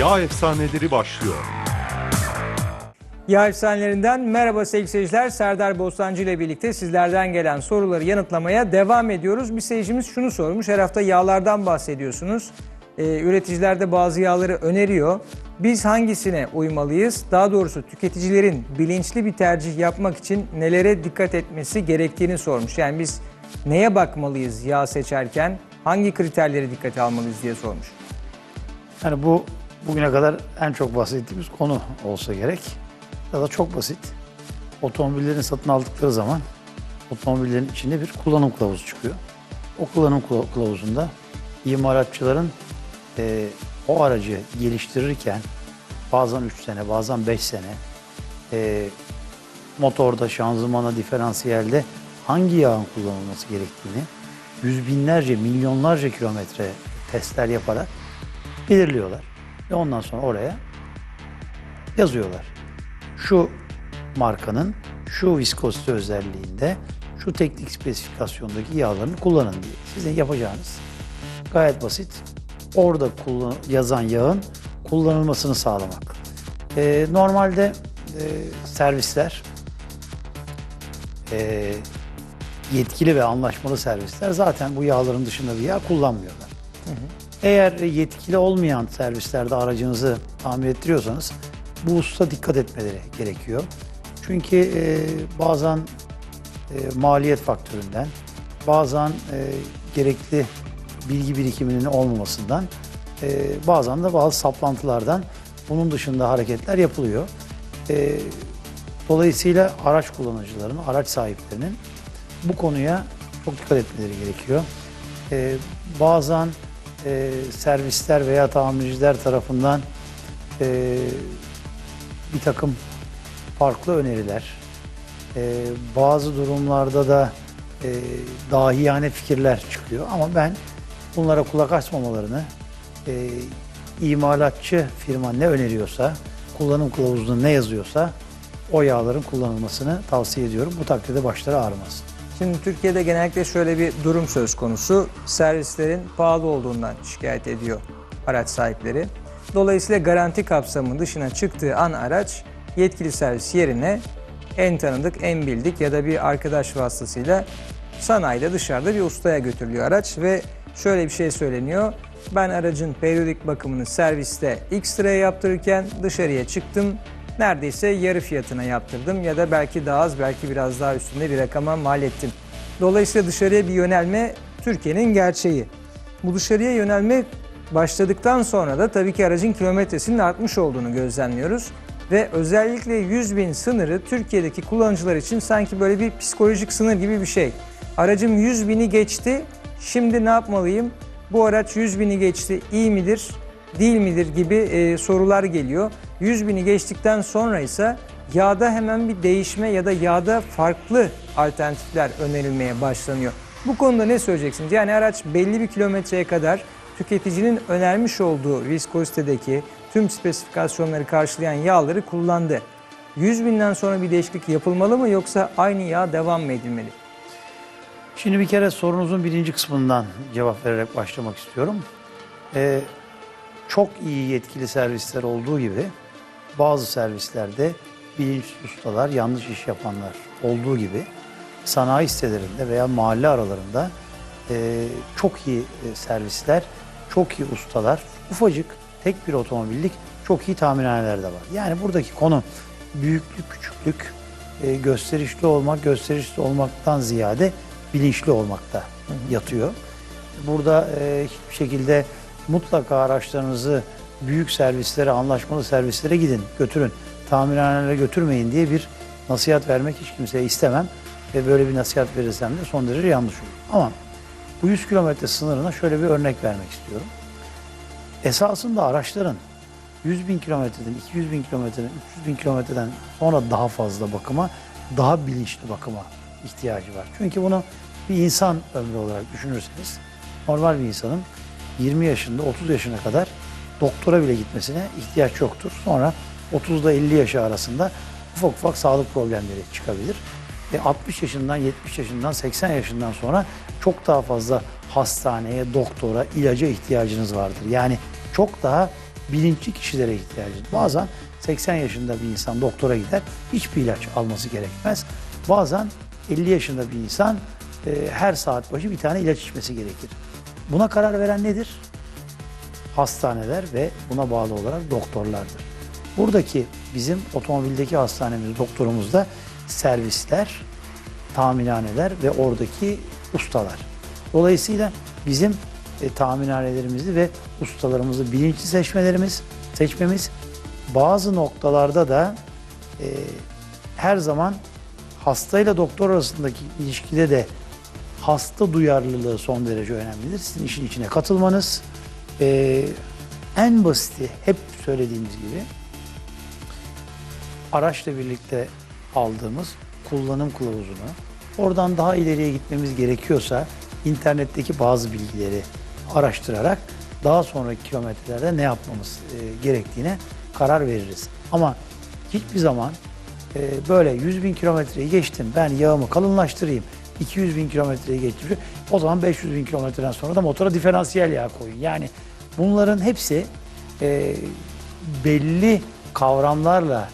Yağ efsaneleri başlıyor. Yağ efsanelerinden merhaba sevgili seyirciler. Serdar Bostancı ile birlikte sizlerden gelen soruları yanıtlamaya devam ediyoruz. Bir seyircimiz şunu sormuş. Her hafta yağlardan bahsediyorsunuz. Ee, üreticiler de bazı yağları öneriyor. Biz hangisine uymalıyız? Daha doğrusu tüketicilerin bilinçli bir tercih yapmak için nelere dikkat etmesi gerektiğini sormuş. Yani biz neye bakmalıyız yağ seçerken? Hangi kriterleri dikkate almalıyız diye sormuş. Yani bu bugüne kadar en çok bahsettiğimiz konu olsa gerek. Ya da çok basit. Otomobillerin satın aldıkları zaman otomobillerin içinde bir kullanım kılavuzu çıkıyor. O kullanım kıla- kılavuzunda imalatçıların eee, o aracı geliştirirken bazen 3 sene, bazen 5 sene eee, motorda, şanzımana, diferansiyelde hangi yağın kullanılması gerektiğini yüz binlerce, milyonlarca kilometre testler yaparak belirliyorlar. Ve ondan sonra oraya yazıyorlar. Şu markanın şu viskozite özelliğinde şu teknik spesifikasyondaki yağlarını kullanın diye. Sizin yapacağınız gayet basit. Orada kullan- yazan yağın kullanılmasını sağlamak. Ee, normalde e, servisler e, yetkili ve anlaşmalı servisler zaten bu yağların dışında bir yağ kullanmıyorlar. Eğer yetkili olmayan servislerde aracınızı tamir ettiriyorsanız bu hususa dikkat etmeleri gerekiyor. Çünkü e, bazen e, maliyet faktöründen, bazen e, gerekli bilgi birikiminin olmamasından, e, bazen de bazı saplantılardan bunun dışında hareketler yapılıyor. E, dolayısıyla araç kullanıcılarının, araç sahiplerinin bu konuya çok dikkat etmeleri gerekiyor. E, bazen e, servisler veya tamirciler tarafından e, bir takım farklı öneriler, e, bazı durumlarda da e, dahiyane fikirler çıkıyor. Ama ben bunlara kulak açmamalarını, e, imalatçı firma ne öneriyorsa, kullanım kılavuzunda ne yazıyorsa o yağların kullanılmasını tavsiye ediyorum. Bu takdirde başları ağrımaz. Şimdi Türkiye'de genellikle şöyle bir durum söz konusu. Servislerin pahalı olduğundan şikayet ediyor araç sahipleri. Dolayısıyla garanti kapsamı dışına çıktığı an araç yetkili servis yerine en tanıdık, en bildik ya da bir arkadaş vasıtasıyla sanayide dışarıda bir ustaya götürülüyor araç ve şöyle bir şey söyleniyor. Ben aracın periyodik bakımını serviste X liraya yaptırırken dışarıya çıktım neredeyse yarı fiyatına yaptırdım ya da belki daha az belki biraz daha üstünde bir rakama mal ettim. Dolayısıyla dışarıya bir yönelme Türkiye'nin gerçeği. Bu dışarıya yönelme başladıktan sonra da tabii ki aracın kilometresinin artmış olduğunu gözlemliyoruz. Ve özellikle 100 bin sınırı Türkiye'deki kullanıcılar için sanki böyle bir psikolojik sınır gibi bir şey. Aracım 100 bini geçti, şimdi ne yapmalıyım? Bu araç 100 bini geçti, iyi midir? değil midir gibi e, sorular geliyor. 100 bini geçtikten sonra ise yağda hemen bir değişme ya da yağda farklı alternatifler önerilmeye başlanıyor. Bu konuda ne söyleyeceksiniz? Yani araç belli bir kilometreye kadar tüketicinin önermiş olduğu viskozitedeki tüm spesifikasyonları karşılayan yağları kullandı. 100 binden sonra bir değişiklik yapılmalı mı yoksa aynı yağ devam mı edilmeli? Şimdi bir kere sorunuzun birinci kısmından cevap vererek başlamak istiyorum. Ee, çok iyi yetkili servisler olduğu gibi bazı servislerde bilinçli ustalar, yanlış iş yapanlar olduğu gibi sanayi sitelerinde veya mahalle aralarında e, çok iyi e, servisler, çok iyi ustalar, ufacık tek bir otomobillik çok iyi tamirhaneler de var. Yani buradaki konu büyüklük, küçüklük, e, gösterişli olmak, gösterişli olmaktan ziyade bilinçli olmakta yatıyor. Burada e, hiçbir şekilde mutlaka araçlarınızı büyük servislere, anlaşmalı servislere gidin, götürün. Tamirhanelere götürmeyin diye bir nasihat vermek hiç kimseye istemem. Ve böyle bir nasihat verirsem de son derece yanlış olur. Ama bu 100 kilometre sınırına şöyle bir örnek vermek istiyorum. Esasında araçların 100 bin kilometreden, 200 bin kilometreden, 300 bin kilometreden sonra daha fazla bakıma, daha bilinçli bakıma ihtiyacı var. Çünkü bunu bir insan ömrü olarak düşünürseniz, normal bir insanın 20 yaşında 30 yaşına kadar doktora bile gitmesine ihtiyaç yoktur. Sonra 30 ile 50 yaşı arasında ufak ufak sağlık problemleri çıkabilir. E 60 yaşından, 70 yaşından, 80 yaşından sonra çok daha fazla hastaneye, doktora, ilaca ihtiyacınız vardır. Yani çok daha bilinçli kişilere ihtiyacımız. Bazen 80 yaşında bir insan doktora gider, hiçbir ilaç alması gerekmez. Bazen 50 yaşında bir insan e, her saat başı bir tane ilaç içmesi gerekir. Buna karar veren nedir? Hastaneler ve buna bağlı olarak doktorlardır. Buradaki bizim otomobildeki hastanemiz, doktorumuzda servisler, tamirhaneler ve oradaki ustalar. Dolayısıyla bizim e, tamirhanelerimizi ve ustalarımızı bilinçli seçmelerimiz, seçmemiz bazı noktalarda da e, her zaman hastayla doktor arasındaki ilişkide de hasta duyarlılığı son derece önemlidir. Sizin işin içine katılmanız, e, en basiti hep söylediğimiz gibi araçla birlikte aldığımız kullanım kılavuzunu oradan daha ileriye gitmemiz gerekiyorsa internetteki bazı bilgileri araştırarak daha sonraki kilometrelerde ne yapmamız e, gerektiğine karar veririz. Ama hiçbir zaman e, böyle 100 bin kilometreyi geçtim ben yağımı kalınlaştırayım 200 bin kilometreyi geçtim o zaman 500 bin kilometreden sonra da motora diferansiyel yağ koyun. Yani bunların hepsi e, belli kavramlarla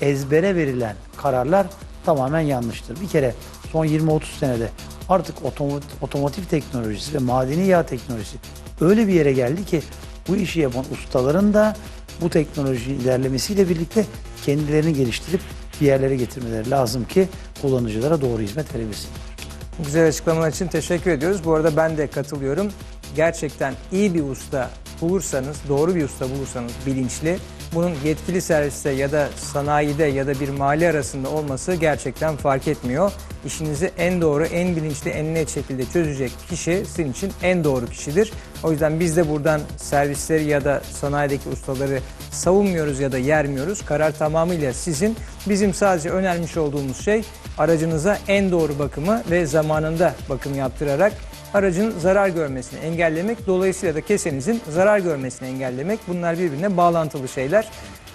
ezbere verilen kararlar tamamen yanlıştır. Bir kere son 20-30 senede artık otomo- otomotiv teknolojisi ve madeni yağ teknolojisi öyle bir yere geldi ki bu işi yapan ustaların da bu teknoloji ilerlemesiyle birlikte kendilerini geliştirip bir yerlere getirmeleri lazım ki kullanıcılara doğru hizmet verebilsinler. Güzel açıklamalar için teşekkür ediyoruz. Bu arada ben de katılıyorum. Gerçekten iyi bir usta bulursanız, doğru bir usta bulursanız bilinçli, bunun yetkili serviste ya da sanayide ya da bir mali arasında olması gerçekten fark etmiyor. İşinizi en doğru, en bilinçli, en net şekilde çözecek kişi sizin için en doğru kişidir. O yüzden biz de buradan servisleri ya da sanayideki ustaları savunmuyoruz ya da yermiyoruz. Karar tamamıyla sizin. Bizim sadece önermiş olduğumuz şey aracınıza en doğru bakımı ve zamanında bakım yaptırarak aracın zarar görmesini engellemek, dolayısıyla da kesenizin zarar görmesini engellemek. Bunlar birbirine bağlantılı şeyler.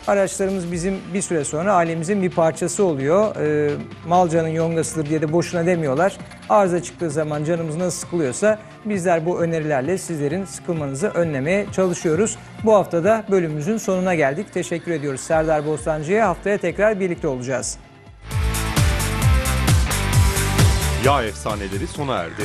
Araçlarımız bizim bir süre sonra ailemizin bir parçası oluyor. Ee, mal canın yongasıdır diye de boşuna demiyorlar. Arıza çıktığı zaman canımız nasıl sıkılıyorsa bizler bu önerilerle sizlerin sıkılmanızı önlemeye çalışıyoruz. Bu hafta da bölümümüzün sonuna geldik. Teşekkür ediyoruz Serdar Bostancı'ya. Haftaya tekrar birlikte olacağız. Yağ efsaneleri sona erdi.